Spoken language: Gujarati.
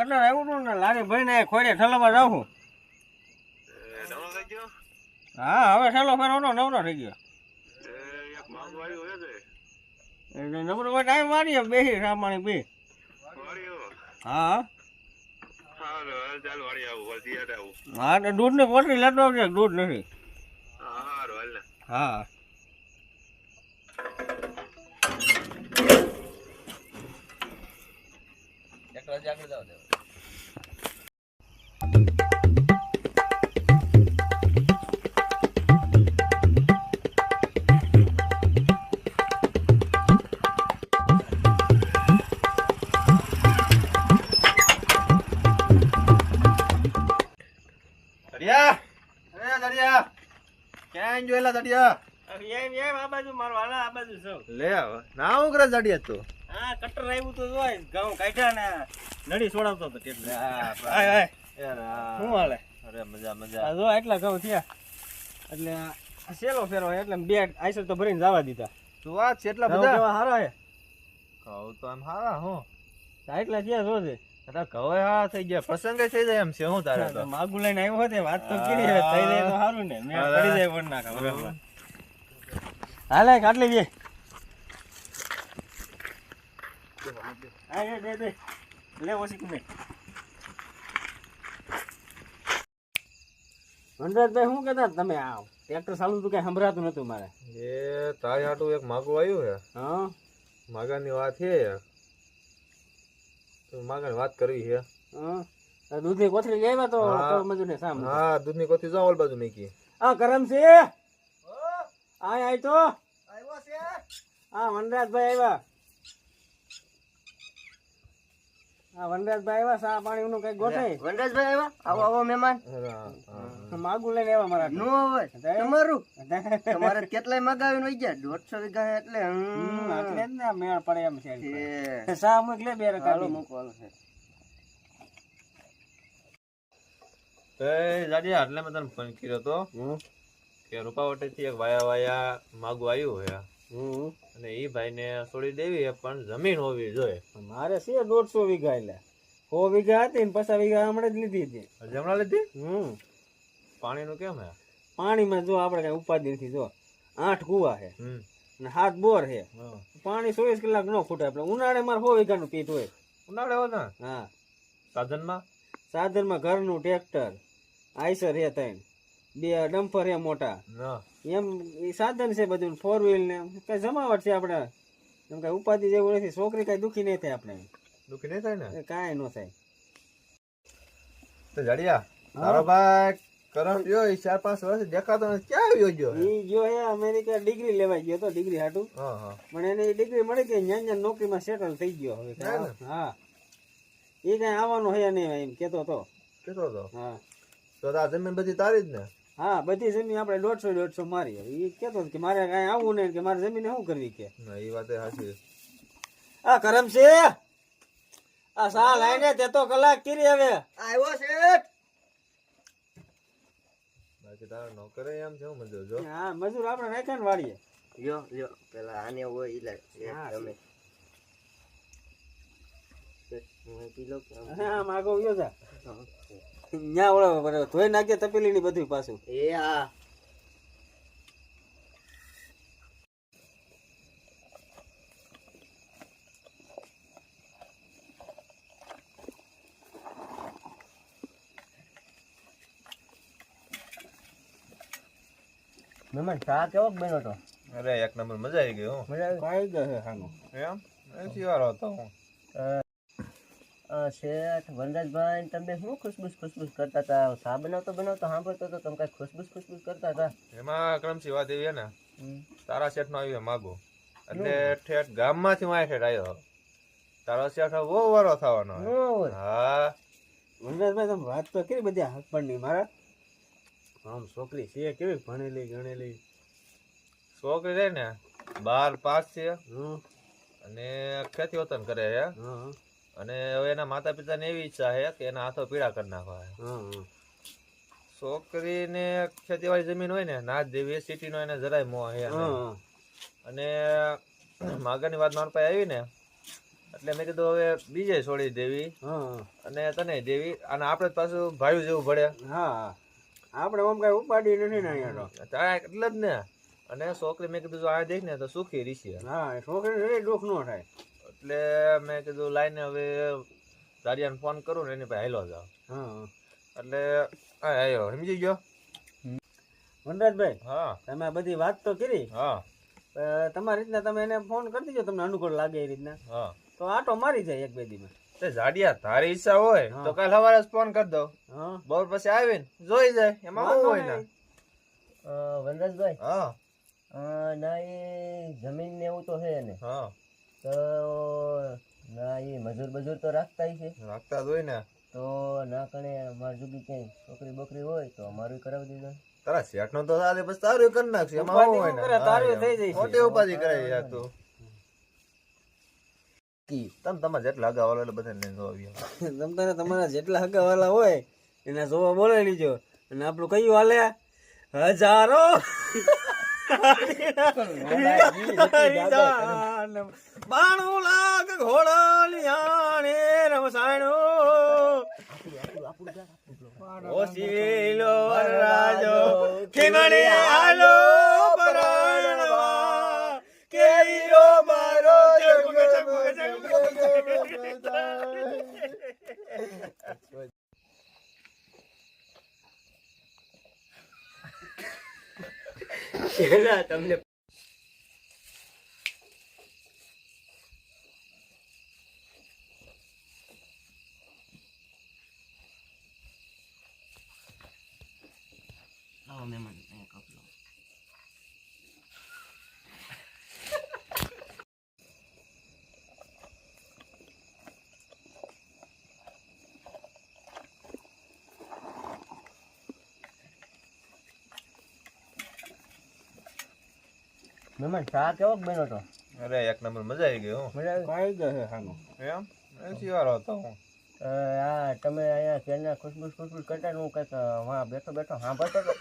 અહીંયા ખોડે ને જાઉં છું. એ ખોડે થઈ ગયો? હા હવે ઠેલો ફેરવાનો નવરો થઈ ગયો. એ એક માંગ વાળી હોય છે એટલે નવરો હોય ટાઈમ મારીએ બેસી સામાણી બે હા. હા તો દૂધની કોટરી લેતો આવજે દૂધ નથી? હા હારું હાલ ને. જોયેલા દડિયા. એમ એમ આ બાજુ મારો હાલા આ બાજુ સૌ લે આવ ના ઉગરા કરે તો. તું હા કટર આવ્યું તો જોય ઘઉં કાઢ્યા ને નડી છોડાવતો હતો કેટલે. હાય હાય. શું હાલે? અરે મજા મજા. આ જો એટલા ઘઉં થયા. એટલે સેલો ફેરો એટલે બે આઈસર તો ભરીને જવા દીધા. તું વાત છે એટલા બધા? હારા હે કહું તો આમ હારા હું. એટલા થયા જો છે? હારા થઈ ગયા. પ્રસંગે થઈ જાય એમ છે હું તારે તો? માગું લઈને આવ્યો હોતે વાત તો કરી થઈ જાય તો સારું ને મેં હા. પડી જાય પણ નાખા બરાબર. હાલે કાટલી બે. હા એ દે દે લે ઓછી કુમે વનરાજભાઈ શું કહેતા તમે આવ ટ્રેક્ટર ચાલુ તું કઈ સંભળાતું નતું મારે? એ તારી હાટું એક માગું આવ્યું હે હા. માગાની વાત છે. તો માગાની વાત કરવી છે. હા? આ દૂધની કોથળી લેવા આવ્યા તો મજૂરને સામે હા દૂધની કોથી જાઉં ઓલ બાજુ મૂકી. આ કરમ છે. આય આય તો. હા વનરાજભાઈ આવ્યા. વનરાજભાઈ આવ્યા સા પાણી નું કઈ ગોઠે વનરાજભાઈ આવ્યા? આવો આવો મહેમાન. માગું લઈને આવ્યા મારા નો આવે તમારું? તમારે કેટલાય મગાવીને વઈ ગયા? દોઢસો વીઘા એટલે એટલે જ ને મેળ પડે એમ છે. સા ચા મૂક લે બે રકાલો મૂકો હાલો છે. એટલે મેં તને ફોન કર્યો તો કે રૂપાવટેથી એક વાયા વાયા માગું આવ્યું હમ અને એ ભાઈને છોડી દેવી પણ જમીન હોવી જોઈએ. મારે છે દોઢસો વીઘા એટલે. સો વીઘા હતી ને પચાસ વીઘા હમણાં જ લીધી હતી. હમણાં લીધી? હમ. પાણીનું કેમ હે? પાણીમાં જો આપણે કઈ ઉપાધિ નથી જો. આઠ કુવા છે. હમ. ને હાથ બોર છે. પાણી ચોવીસ કલાક ન ખૂટે આપણે ઉનાળે મારે સો વીઘાનું પીત હોય. ઉનાળે હોય ને? હા. સાધનમાં? સાધનમાં ઘરનું ટ્રેક્ટર આઈસર હે ત્રણ. બે ડમ્પર હે મોટા. એમ એ સાધન છે બધું ફોર વ્હીલ ને કઈ જમાવટ છે આપણે? એમ કઈ ઉપાધિ જેવું નથી. છોકરી કઈ દુખી નહીં થાય આપણે. દુઃખી નહીં થાય ને? કાંઈ ન થાય. તો જડિયા તારો ભાઈ કરમ ગયો એ ચાર પાંચ વર્ષ દેખાતો નથી. ક્યાં આવ્યો ગયો? એ ગયો હે અમેરિકા ડિગ્રી લેવા ગયો તો ડિગ્રી હાટું. પણ એને એ ડિગ્રી મળી ગઈ ન્યા ન્યા નોકરીમાં સેટલ થઈ ગયો હવે. હા. એ કઈ આવવાનો હે નહીં એમ કેતો તો. કેતો હતો હા. તો તો આ જમીન બધી તારી જ ને? હા બધી જમીન આપણે દોઢસો દોઢસો મારી એ કેતો કે મારે કઈ આવવું નહીં કે મારે જમીન શું કરવી કે? એ વાત સાચી આ કરમ છે આ સા લાઈને તે તો કલાક કરી હવે. આવ્યો શેઠ! બાકી તારો નોકરે એમ છે મજૂર જો હા? મજૂર આપણે રાખ્યા ને વાળીએ લ્યો લ્યો પેલા આને હોય ઈ લે. હા, તમે. હું માગો ગયો તા ન્યા ઓળો બરાબર ધોઈ નાખે તપેલી ની બધું પાછું. એ હા. મહેમાન ચા કેવો બન્યો તો? અરે એક નંબર મજા આવી ગઈ હું. મજા આવી ગયો હાનો એમ? એસી વાળો હતો. હું શેઠ વનરાજભાઈ તમે શું ખુશબુશ ખુશબુશ કરતા હતા? ચા બનાવતો બનાવતો સાંભળતો તો તમે કઈ ખુશબુશ ખુશબુશ કરતા હતા? એમાં ક્રમશી વાત એવી ને. તારા શેઠ નો આવ્યો માગો. એટલે ઠેઠ ગામમાંથી મારા શેઠ આવ્યો તારો શેઠ બહુ વારો થવાનો હે. હા. વનરાજભાઈ તમે વાત તો કેવી બધી હાથ પણ મારા. આમ છોકરી છે કેવી ભણેલી ગણેલી? છોકરી રહે ને બાર પાસ છે. હં અને ખેતી વતન કરે છે હં અને હવે એના માતા પિતાને એવી ઈચ્છા છે કે એના હાથો પીળા કરી નાખવા છોકરીને ખેતીવાડી જમીન હોય ને ના જ દેવી સિટીનો એને જરાય મોહ છે અને માગરની વાત મારા પાસે આવી ને એટલે મેં કીધું હવે બીજે છોડી દેવી. અને તને દેવી. અને આપણે પાછું ભાઈ જેવું ભળે હા હા. આપણે આમ કઈ ઉપાડી નથી ને અહીંયા એટલે જ ને. અને છોકરી મેં કીધું આ દેખ ને તો સુખી રીસી હા છોકરી દુઃખ ન થાય. એટલે મેં કીધું લાઈને હવે દારિયાને ફોન કરું ને એની પાસે હાલો જાવ હા. એટલે હા આવ્યો સમજી ગયો? વનરાજભાઈ હા. તમે બધી વાત તો કરી. હા. તમારી રીતના તમે એને ફોન કરી દીજો તમને અનુકૂળ લાગે એ રીતના. હા. તો આટો મારી જાય એક બે દીમાં. તે જાડિયા તારી ઈચ્છા હોય તો કાલ સવારે ફોન કરી દો હા. બપોર પછી આવીને જોઈ જાય. એમાં શું હોય ને? વનરાજભાઈ હા. અ, ના એ જમીન ને એવું તો છે ને. હા. તો ના એ મજૂર બજૂર તો રાખતા છે. રાખતા જ હોય ને. તો ના કણે અમાર જુગી ક્યાંય છોકરી બકરી હોય તો અમારું કરાવી દીધું. તારા શેઠ નો તો સાથે બસ તારું કરી નાખશે એમાં હોય ને. તારું થઈ. જશે. મોટી ઉપાધિ કરાવી યાર તું. તમે તમારે જેટલા અગાઉ એટલે બધાને લઈને જવા તમ તારે તમારા જેટલા હગાવાલા હોય એના જોવા બોલાવી લીજો. અને આપણું કયું હાલે? હજારો. બાણું લાખ ઘોડા લિયાણે રમસાણું ઓશીલો રાજો ખીમણે આલો પરાણવા કેરીઓ મારો જગમગ જગમગ જગમગ તમને આવો મહેમાન અહીંયા કપ લો. મહેમાન ચા કેવો બન્યો તો? અરે એક નંબર મજા આવી ગઈ હું. મજા આવી? કાઈ ગયો હાનો એમ? એસી વાળો હતો. હું હા આ તમે અહીંયા કેરના ખુશબુશ ખુશબુશ કરતા હું કંઈક વાં બેઠો બેઠો સાંભળતો હતો